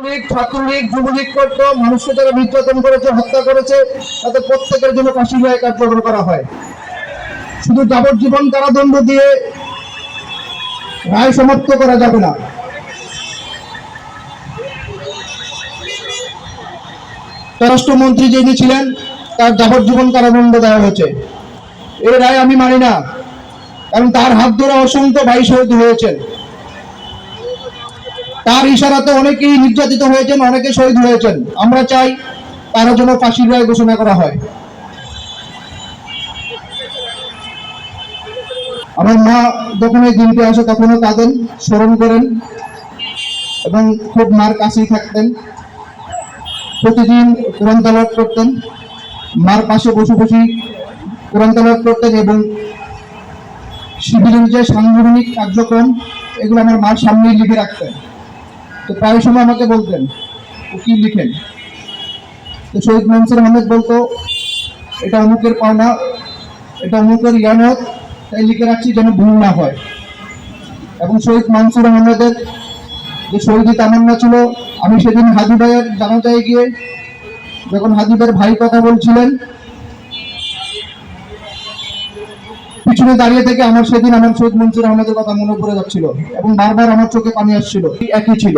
ছাত্রলীগ ছাত্রলীগ, যুবলীগ মানুষকে যারা নির্যাতন করেছে, হত্যা করেছে, তাদের প্রত্যেকের জন্য করা হয়। শুধু যাবজ্জীবন কারাদণ্ড দিয়ে রায় সমাপ্ত করা যাবে না। স্বরাষ্ট্রমন্ত্রী যিনি ছিলেন, তার যাবজ্জীবন কারাদণ্ড দেওয়া হয়েছে। এই রায় আমি মানি না, কারণ তার হাত ধরে অসংখ্য ভাই শহীদ হয়েছেন। তার ইশারাতে অনেকেই নির্যাতিত হয়েছেন, অনেকে শহীদ হয়েছেন। আমরা চাই তারা যেন ফাঁসির রায় ঘোষণা করা হয়। আমার মা যখন এই দিনটি আসে, তখনও কাঁদেন, স্মরণ করেন এবং খুব মার কাছেই থাকতেন। প্রতিদিন কোরআন তালাত করতেন, মার পাশে বসে বসে কোরআন তালাত করতেন এবং শিবিরের যে সাংগঠনিক কার্যক্রম, এগুলো আমার মার সামনেই লিখে রাখতেন। তো প্রায় সময় আমাকে বলতেন, ও কি লিখেন? তো শহীদ মনসুর আহমেদ বলতো, এটা অমুকের পাওনা এটা অমুকের ইয়ানত, তাই লিখে রাখছি যেন ভুল না হয়। এবং শহীদ মনসুর আহমেদের যে শহীদি তামান্না ছিল, আমি সেদিন হাদি ভাইয়ের জানাজায় গিয়ে যখন হাদিবের ভাই কথা বলছিলেন পিছনে দাঁড়িয়ে থেকে আমার সেদিন আমার শহীদ মনসুর আহমেদের কথা মনে পড়ে যাচ্ছিল এবং বারবার আমার চোখে পানি আসছিল। একই ছিল।